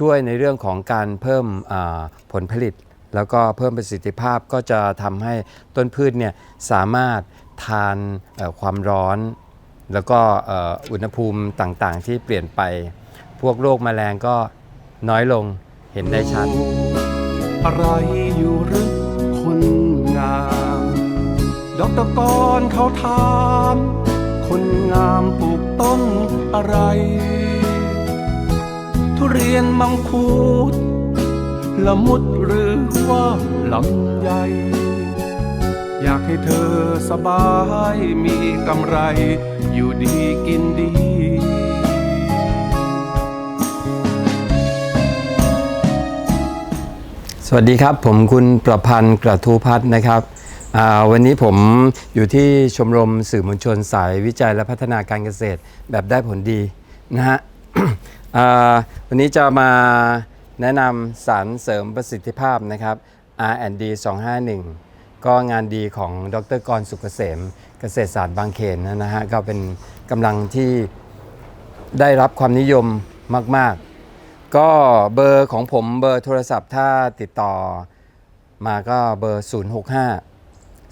ช่วยในเรื่องของการเพิ่มผลผลิต แล้วก็เพิ่มประสิทธิภาพก็จะทำให้ต้นพืชเนี่ยสามารถทานความร้อน แล้วก็อุณหภูมิต่างๆ ที่เปลี่ยนไป พวกโรคแมลงก็น้อยลงเห็นได้ชัด อะไรอยู่หรือคนงามดอกตะกอนเขาถาม คนงามปลูกต้นอะไร เรียนมังคุดละมุดหรือว่าลำไยอยากให้เธอสบายมีกำไร อยู่ดีกินดี สวัสดีครับ ผมคุณประพันธ์กระทูพัฒน์นะครับวันนี้ผมอยู่ที่ชมรมสื่อมวลชนสายวิจัยและพัฒนาการเกษตรแบบได้ผลดีนะฮะ วันนี้จะมาแนะนำสารเสริมประสิทธิภาพนะครับ R&D 251 ก็งานดีของดรกรสุกเกษมเกษตรศาสตร์บางเขนนะฮะก็เป็นกำลังที่ได้รับความนิยมมาก ๆ ก็เบอร์ของผมเบอร์โทรศัพท์ถ้าติดต่อมาก็เบอร์ 065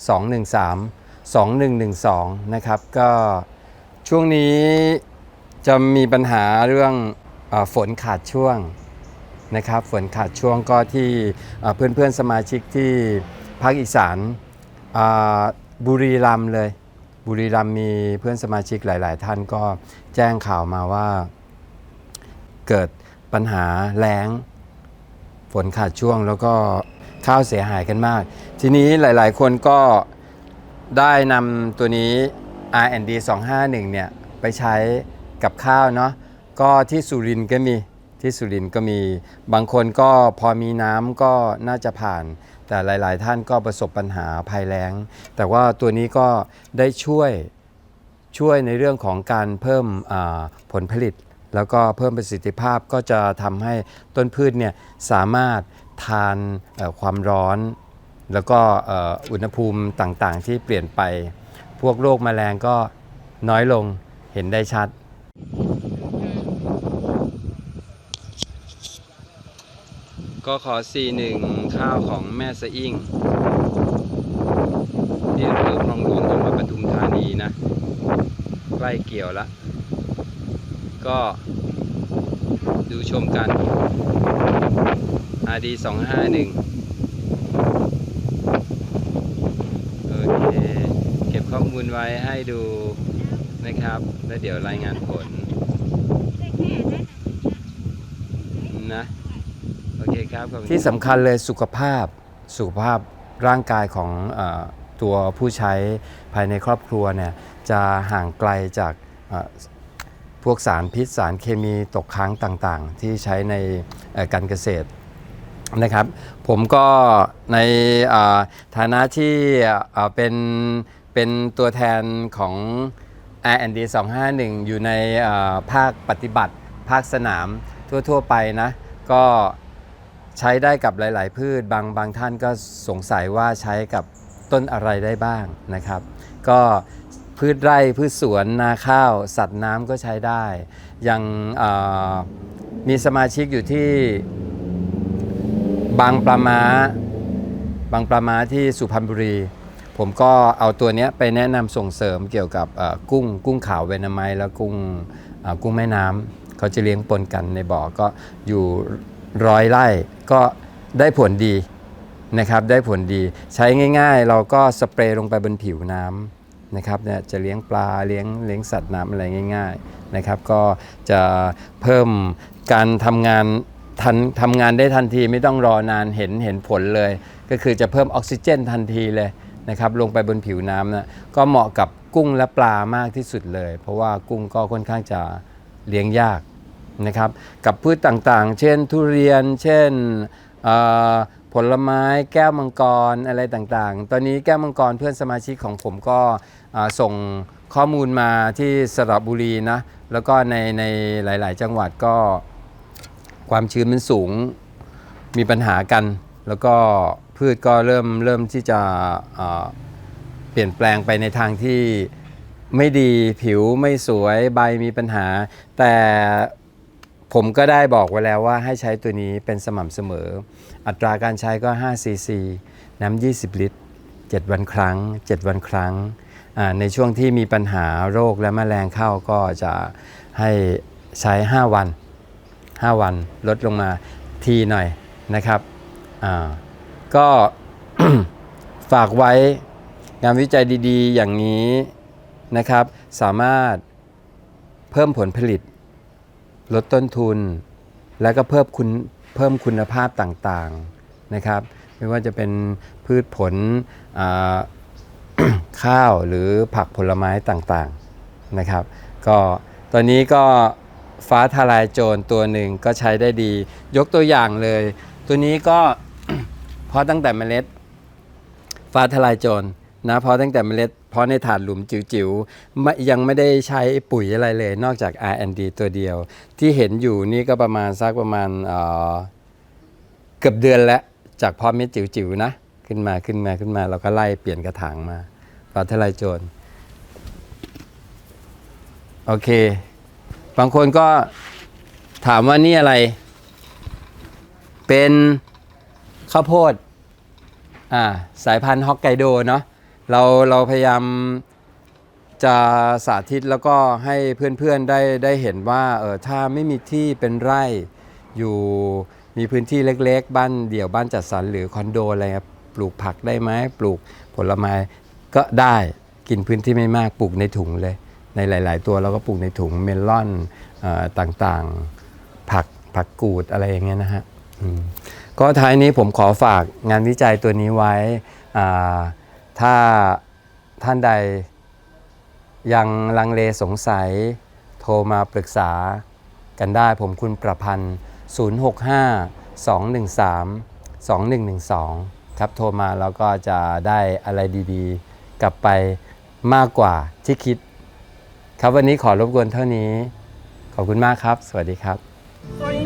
213 2112 นะครับ ก็ช่วงนี้จะมีปัญหาเรื่อง ฝนขาดช่วงนะครับฝนขาดช่วงก็ที่เอ่อเพื่อนๆสมาชิกที่ภาคอีสานบุรีรัมเลย บุรีรัมมีเพื่อนสมาชิกหลาย ๆ ท่านก็แจ้งข่าวมาว่า เกิดปัญหาแล้ง ฝนขาดช่วงแล้วก็ข้าวเสียหายกันมาก ทีนี้หลายๆ คนก็ได้นำตัวนี้ R&D 251เนี่ยไปใช้กับข้าวเนาะ ก็ที่สุรินทร์ก็มีที่สุรินทร์ก็มีบางคนก็พอมีน้ำก็น่าจะผ่าน แต่หลาย ๆ ท่านก็ประสบปัญหาภัยแล้ง แต่ว่าตัวนี้ก็ได้ช่วยช่วยในเรื่องของการเพิ่มอ่าผลผลิต แล้วก็เพิ่มประสิทธิภาพก็จะทำให้ต้นพืชเนี่ยสามารถทานเอ่อความร้อน แล้วก็เอ่ออุณหภูมิต่างๆ ที่เปลี่ยนไป พวกโรคแมลงก็น้อยลงเห็นได้ชัด ก็ขอ C1 ข้าวของแม่สะอิ่งที่อำเภอคลองลวงจังหวัดปทุมธานีนะ ใกล้เกี่ยวล้วก็ดูชมกัน RD 251โอเค เก็บข้อมูลไว้ให้ดูนะครับ แล้วเดี๋ยวรายงานผลนะ เคครับขอบคุณที่สำคัญเลยสุขภาพสุขภาพร่างกายของเออตัวผู้ใช้ภายในครอบครัวเนี่ยจะห่างไกลจากเอ่อพวกสารพิษสารเคมีตกค้างต่างๆ ที่ใช้ในเอ่อการเกษตร นะครับผมก็ในอ่อฐานะที่เอ่อเป็นเป็นตัวแทนของ R&D 251 อยู่ในอ่อภาคปฏิบัติ ภาคสนามทั่ว ๆ ไปนะ ก็ ใช้ได้กับหลาย ๆ พืชบางบางท่านก็สงสัยว่าใช้กับต้นอะไรได้บ้างนะครับ ก็พืชไร่พืชสวนนาข้าว สัตว์น้ำก็ใช้ได้ อย่างมีสมาชิกอยู่ที่บางปลาม้าบางปลาม้าที่สุพรรณบุรี ผมก็เอาตัวนี้ไปแนะนำส่งเสริมเกี่ยวกับกุ้งกุ้งขาวเวนาไมแล้วกุ้งกุ้งแม่น้ำเขาจะเลี้ยงปนกันในบ่อก็อยู่ ร้อยไร่ก็ได้ผลดีนะครับ ได้ผลดีใช้ง่าย ๆ เราก็สเปรย์ลงไปบนผิวน้ำนะครับเนี่ยจะเลี้ยงปลาเลี้ยงเลี้ยงสัตว์น้ำอะไรง่าย ๆนะครับ ก็จะเพิ่มการทำงานทันทำงานได้ทันทีไม่ต้องรอนานเห็นเห็นผลเลย ก็คือจะเพิ่มออกซิเจนทันทีเลยนะครับลงไปบนผิวน้ำนะก็เหมาะกับกุ้งและปลามากที่สุดเลย เพราะว่ากุ้งก็ค่อนข้างจะเลี้ยงยาก นะครับกับพืชต่างๆ เช่นทุเรียน เช่นผลไม้แก้วมังกรอะไรต่างๆ ตอนนี้แก้วมังกรเพื่อนสมาชิกของผมก็ส่งข้อมูลมาที่สระบุรีนะแล้วก็ในในหลาย ๆ จังหวัดก็ความชื้นมันสูงมีปัญหากัน แล้วก็พืชก็เริ่มเริ่มที่จะเปลี่ยนแปลงไปในทางที่ไม่ดีผิวไม่สวยใบมีปัญหา แต่ ผมก็ได้บอกไว้แล้วว่าให้ใช้ตัวนี้เป็นสม่ำเสมอ อัตราการใช้ก็5ซีซีน้ำ 20 ลิตร 7 วันครั้ง 7 วันครั้ง ในช่วงที่มีปัญหาโรคและแมลงเข้าก็จะให้ใช้ 5 วัน 5 วันลดลงมาทีหน่อยนะครับก็ฝากไว้งานวิจัยดีๆ อย่างนี้นะครับ สามารถเพิ่มผลผลิต ลดต้นทุน และก็เพิ่มคุณเพิ่มคุณภาพต่างๆนะครับ ไม่ว่าจะเป็นพืชผลข้าวหรือผักผลไม้ต่างๆนะครับ ก็ตอนนี้ก็ฟ้าทลายโจรตัวหนึ่งก็ใช้ได้ดี ยกตัวอย่างเลย ตัวนี้ก็เพราะตั้งแต่เมล็ด ฟ้าทลายโจรนะเพราะตั้งแต่เมล็ดเพราะในถาดหลุมจิ๋วๆไม่ยังไม่ได้ใช้ปุ๋ยอะไรเลย นอกจาก R&D ตัวเดียว ที่เห็นอยู่นี่ก็ประมาณสักประมาณเอ่อเกือบเดือนแล้วจากเพาะเม็ดจิ๋วๆนะ ขึ้นมาขึ้นมาขึ้นมา เราก็ไล่เปลี่ยนกระถางมาฟ้าทลายโจรโอเค บางคนก็ถามว่านี่อะไร เป็นข้าวโพดอ่าสายพันธุ์ฮอกไกโดเนาะ เราเราพยายามจะสาธิตแล้วก็ให้เพื่อนๆได้ได้เห็นว่าเออถ้าไม่มีที่เป็นไร่อยู่มีพื้นที่เล็กๆ บ้านเดี่ยวบ้านจัดสรรหรือคอนโดอะไรครับปลูกผักได้ไหมปลูกผลไม้ก็ได้กินพื้นที่ไม่มากปลูกในถุงเลย ในหลาย ๆ ตัวเราก็ปลูกในถุงเมลอนเออต่างๆผักผักกูดอะไรอย่างเงี้ยนะฮะก็ท้ายนี้ผมขอฝากงานวิจัยตัวนี้ไว้อ่า ถ้าท่านใดยังลังเลสงสัย โทรมาปรึกษากันได้ผมคุณประพันธ์ 065 213 2112 ครับโทรมาแล้วก็จะได้อะไรดีๆ กลับไปมากกว่าที่คิด ครับวันนี้ขอรบกวนเท่านี้ ขอบคุณมากครับ สวัสดีครับสวย